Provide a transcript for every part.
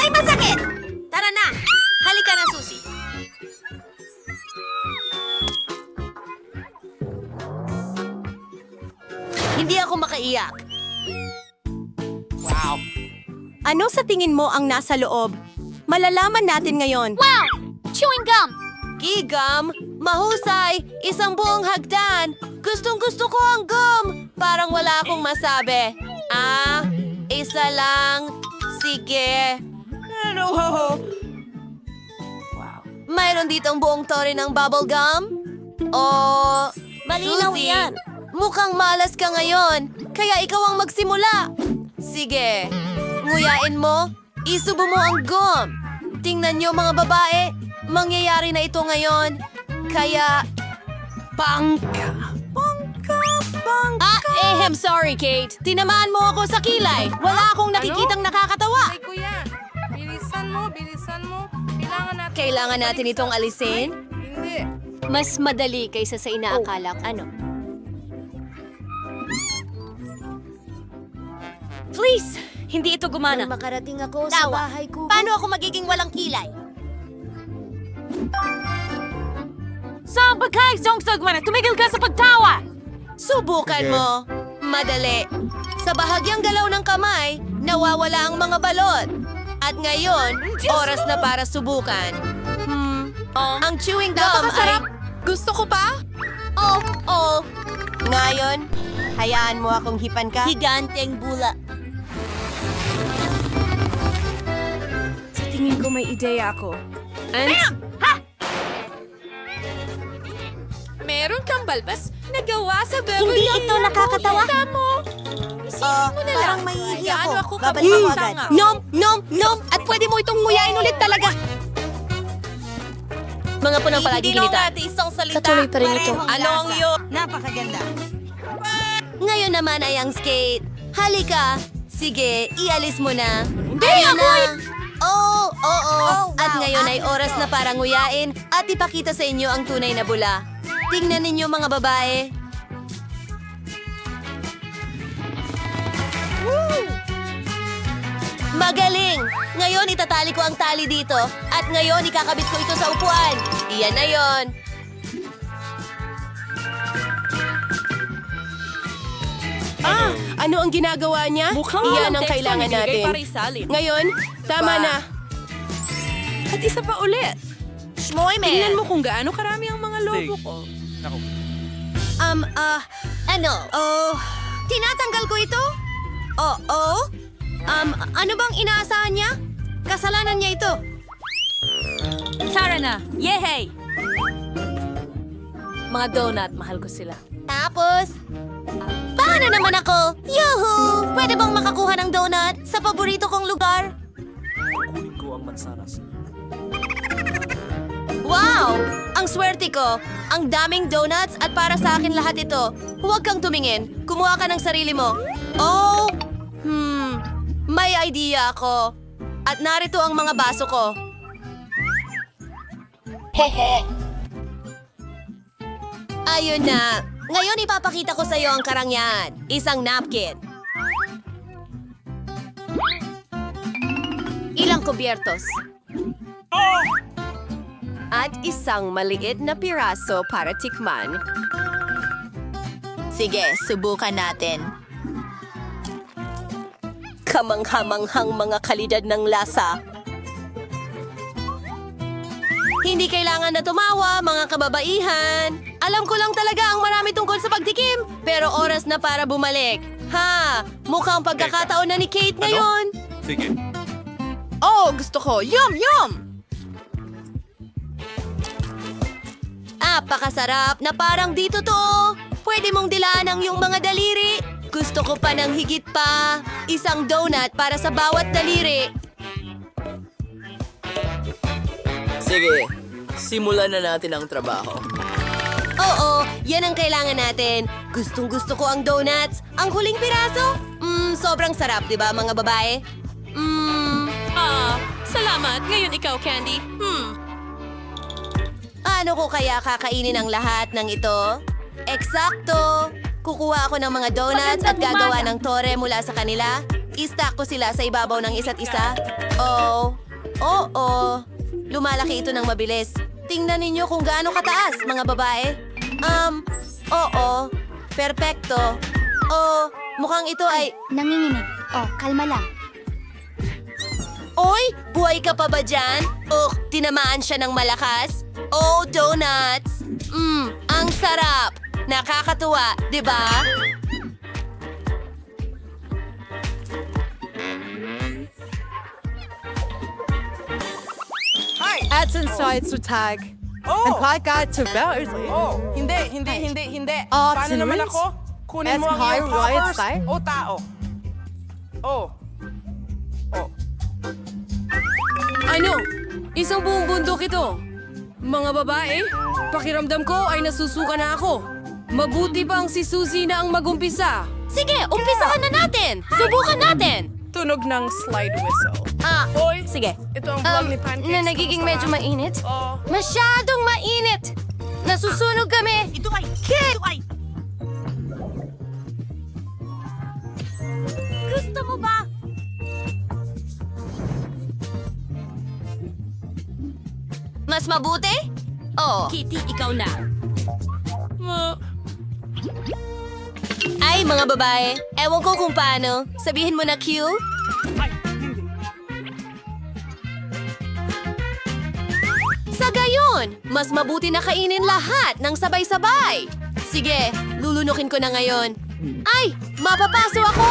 Aray, masakit! Tara na! Halika na, Susi. Hindi ako makaiyak. Ano sa tingin mo ang nasa loob? Malalaman natin ngayon. Wow! Chewing gum! Gigam! Mahusay! Isang buong hagdan! Gustong gusto ko ang gum! Parang wala akong masabi. Ah, isa lang. Sige. Pero, Mayroon ditong buong tore ng bubble gum? O... Malinaw Suzy, yan. Mukhang malas ka ngayon. Kaya ikaw ang magsimula. Sige. Nguyain mo. Isubo mo ang gum. Tingnan niyo mga babae. Mangyayari na ito ngayon. Kaya... Bangka! Bangka! Bangka! Ah, ehem, sorry, Kate. Tinamaan mo ako sa kilay. Wala akong nakikitang nakakatawa. Ay, kuya, mo, bilisan mo. Kailangan natin... Kailangan natin itong alisin? Hindi. Mas madali kaysa sa inaakala ko. Ano? Please! Hindi ito gumana. makarating ako Tawa. bahay ko. Paano ako magiging walang kilay? Sa bagay, Songsog man, tumigil ka sa pagtawa! Subukan mo. Madali. Sa bahagyang galaw ng kamay, nawawala ang mga balot. At ngayon, oras na para subukan. Hmm, ang chewing gum ay... Gusto ko pa? Oh, oh. Ngayon, hayaan mo akong hipan ka. Higanteng bula. sa tingin ko may ideya ako. Meron kang balbas na gawa sa Beverly Hindi ito nakakatawa. Kita mo. Isipin mo na lang. parang mahihiya Gaano ako. ako Babalik ako agad. Nom, nom, nom! At pwede mo itong nguyain ulit talaga. Mga punang palaging ginita. isang salita. Katuloy pa rin ito. Ano ang iyo? Napakaganda. Ngayon naman ay ang skate. Halika. Sige, ialis mo na. Hindi, ako na. Oo, oo, Oh, At wow, ngayon ay oras na para nguyain at ipakita sa inyo ang tunay na bula. Tingnan ninyo mga babae. Magaling! Ngayon itatali ko ang tali dito at ngayon ikakabit ko ito sa upuan. Iyan na yon. Ah, ano ang ginagawa niya? Mukhang Iyan ang kailangan natin. para isalin. Ngayon, tama Ba? na. At isa pa ulit. Tingnan mo kung gaano karami ang mga lobo ko. Um, ah, ano? Oh, tinatanggal ko ito? Oh, oh? Um, ano bang inaasahan niya? Kasalanan niya ito. Tara na! Yehey! Mga donut, mahal ko sila. Tapos, paano naman ako? Yuhu! Pwede bang makakuha ng donut sa paborito kong lugar? Wow! Ang swerte ko! Ang daming donuts at para sa akin lahat ito. Huwag kang tumingin. Kumuha ka ng sarili mo. Oh! May idea ako. At narito ang mga baso ko. Ayun na. Ngayon ipapakita ko sa iyo ang karangyan. Isang napkin. Ilang kubyertos. At isang maliit na piraso para tikman. Sige, subukan natin. Kamanghamanghang mga kalidad ng lasa. Hindi kailangan na tumawa, mga kababaihan. Alam ko lang talaga ang marami tungkol sa pagtikim, pero oras na para bumalik. Ha, mukhang pagkakataon na ni Kate ngayon. Sige. Oh, gusto ko. Yum, yum! Apakasarap na parang dito to. Pwede mong dilaan ang iyong mga daliri. Gusto ko pa ng higit pa. Isang donut para sa bawat daliri. Sige, simulan na natin ang trabaho. Oo, yan ang kailangan natin. Gustong gusto ko ang donuts. Ang huling piraso? Mmm, sobrang sarap, di ba mga babae? Mmm, Ah, salamat. Ngayon ikaw, Candy. Hmm. ano ko kaya kakainin ang lahat ng ito? Eksakto! Kukuha ako ng mga donuts at gagawa umaga. ng tore mula sa kanila. I-stack ko sila sa ibabaw ng isa't isa. Oh, oo. Lumalaki ito ng mabilis. Tingnan ninyo kung gaano kataas, mga babae. Um, oo. Perpekto. Oh, mukhang ito ay... Nanginginig. Oh, kalma lang. Oy, buhay ka pa ba dyan? Ugh, tinamaan siya ng malakas. Oh, donuts! Mmm, ang sarap! Nakakatuwa, di ba? Ads and sites to tag. And like that to bears. Oh, hindi, hindi, hindi, hindi. Ah, Paano naman sinunod? ako? Kunin As mo ang high iyong toppers side? o tao? Oh. Oh. Ano? Isang buong bundok ito. Mga babae, pakiramdam ko ay nasusuka na ako. Mabuti pang si Suzy na ang magumpisa. Sige, umpisahan na natin! Subukan natin! Tunog ng slide whistle. Ah, Hoy, sige. ito ang vlog Um, ni Pancakes. na nagiging medyo Kamusta? mainit? Oh. Masyadong mainit! Nasusunog kami! Ito ay... Ito ay... Gusto mo ba? Mas mabuti? Oo. Kitty, ikaw na. Mga babae, ewan ko kung paano. Sabihin mo na Q? Sa gayon, mas mabuti na kainin lahat ng sabay-sabay. Sige, lulunukin ko na ngayon. Ay, mapapaso ako!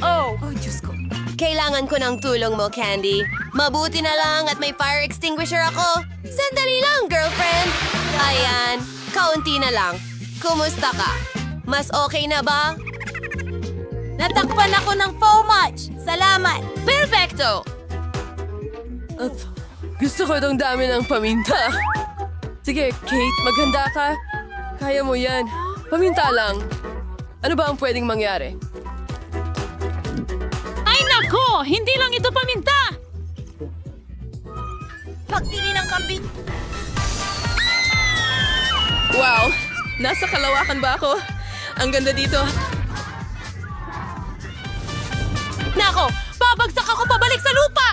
Oh. Kailangan ko ng tulong mo, Candy. Mabuti na lang at may fire extinguisher ako. Sandali lang, girlfriend. Ayan, kaunti na lang. Kumusta ka? Mas okay na ba? Natakpan ako ng Fomage. Salamat. Perfecto! At gusto ko itong dami ng paminta. Sige, Kate, maghanda ka. Kaya mo yan. Paminta lang. Ano ba ang pwedeng mangyari? Ay nako, hindi lang ito paminta. Pagtili ng kambing. Wow! Nasa kalawakan ba ako? Ang ganda dito. Nako, babagsak ako pabalik sa lupa.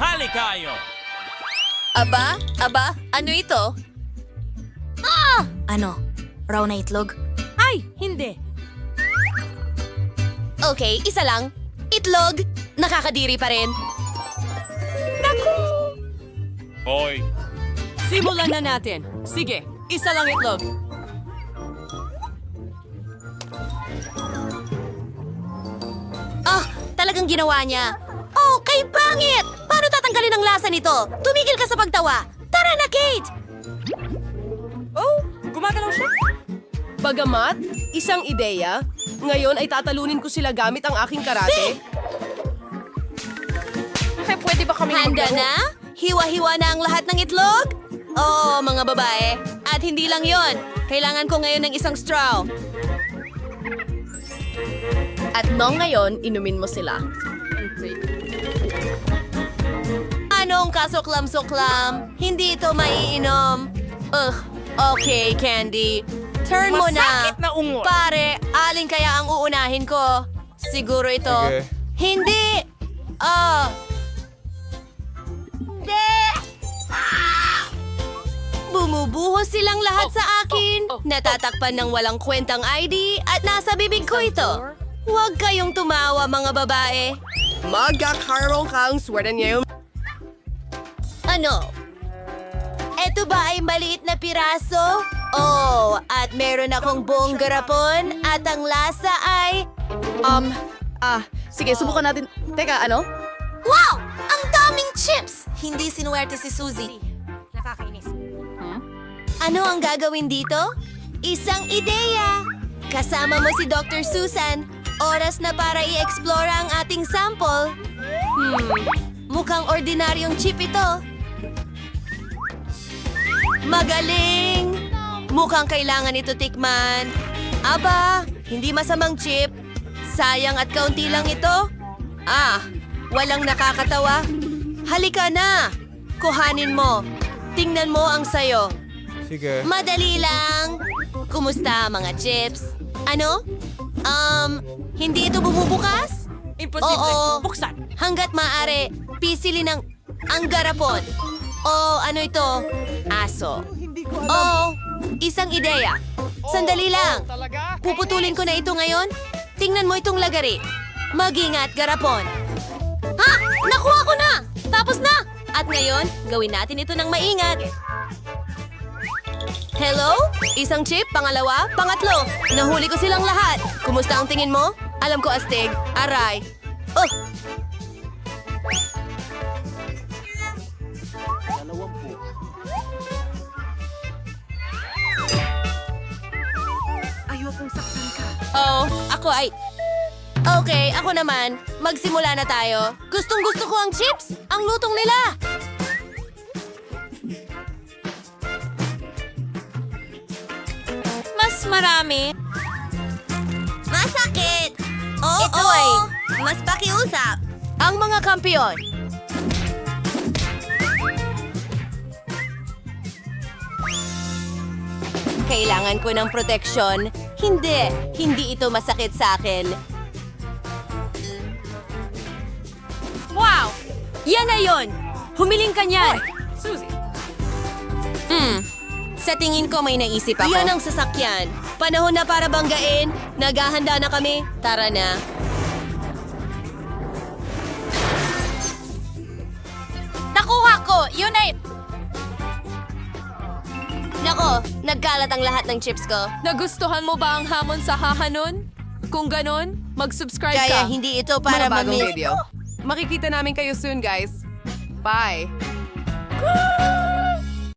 Halikayo! Aba? Aba? Ano ito? Ano? Raw na itlog? Ay, hindi. Okay, isa lang. Itlog. Nakakadiri pa rin. Hoy! Simulan na natin. Sige, isa lang itlog. Ah, talagang ginawa niya. Oh, kay pangit! Paano tatanggalin ang lasa nito? Tumigil ka sa pagtawa. Tara na, Kate! Oh, gumagalaw siya. Bagamat, isang ideya, ngayon ay tatalunin ko sila gamit ang aking karate. Pwede ba kami Handa maglaro? na? Hiwa-hiwa na ang lahat ng itlog? Oo, mga babae. At hindi lang yon. Kailangan ko ngayon ng isang straw. At nung ngayon, inumin mo sila. Anong kasuklam-suklam? Hindi ito maiinom. Ugh, okay, Candy. Turn mo na. Masakit na ungol. Pare, alin kaya ang uunahin ko? Siguro ito. Hindi! Ah! Hindi! Ah! Bumubuhos silang lahat sa akin. Natatakpan ng walang kwentang ID at nasa bibig ko ito. Huwag kayong tumawa, mga babae. Magkakaroon kang swerte ngayon. Ano? Eto ba ay maliit na piraso? Oh, at meron akong buong garapon at ang lasa ay... Um, ah, sige, subukan natin. Teka, ano? Wow! Ang daming chips! Hindi sinuwerte si Suzy. Nakakainis. Ano ang gagawin dito? Isang ideya! Kasama mo si Dr. Susan. Oras na para i-explore ang ating sample. Hmm, mukhang ordinaryong chip ito. Magaling! Mukhang kailangan ito tikman. Aba, hindi masamang chip. Sayang at kaunti lang ito. Ah, walang nakakatawa. Halika na! Kuhanin mo. Tingnan mo ang sayo. Sige. Madali lang. Kumusta mga chips? Ano? Um, hindi ito bumubukas? Imposible. Oo. Buksan. Hanggat maaari, pisili ng ang garapon. O ano ito? Aso. O isang ideya. Sandali lang. Puputulin ko na ito ngayon. Tingnan mo itong lagari. Mag-ingat, garapon. Ha! Nakuha ko na! Tapos na! At ngayon, gawin natin ito ng maingat. Hello? Isang chip, pangalawa, pangatlo. Nahuli ko silang lahat. Kumusta ang tingin mo? Alam ko, astig. Aray. Oh! Oh, ako ay... Okay, ako naman. Magsimula na tayo. Gustong gusto ko ang chips. Ang lutong nila. Mas marami. Masakit! Oo, Ito ay mas pakiusap. Ang mga kampiyon. Kailangan ko ng proteksyon. Hindi, hindi ito masakit sa akin. Yan na yon! Humiling ka niyan! Susie. Hmm. Sa tingin ko may naisip ako. Yan ang sasakyan. Panahon na para banggain. Naghahanda na kami. Tara na. Nakuha ko! Yun ay... Nako, nagkalat ang lahat ng chips ko. Nagustuhan mo ba ang hamon sa hahanon? Kung ganon, mag-subscribe Kaya ka. hindi ito para Mga bagong mamiss. video. Makikita namin kayo soon, guys. Bye!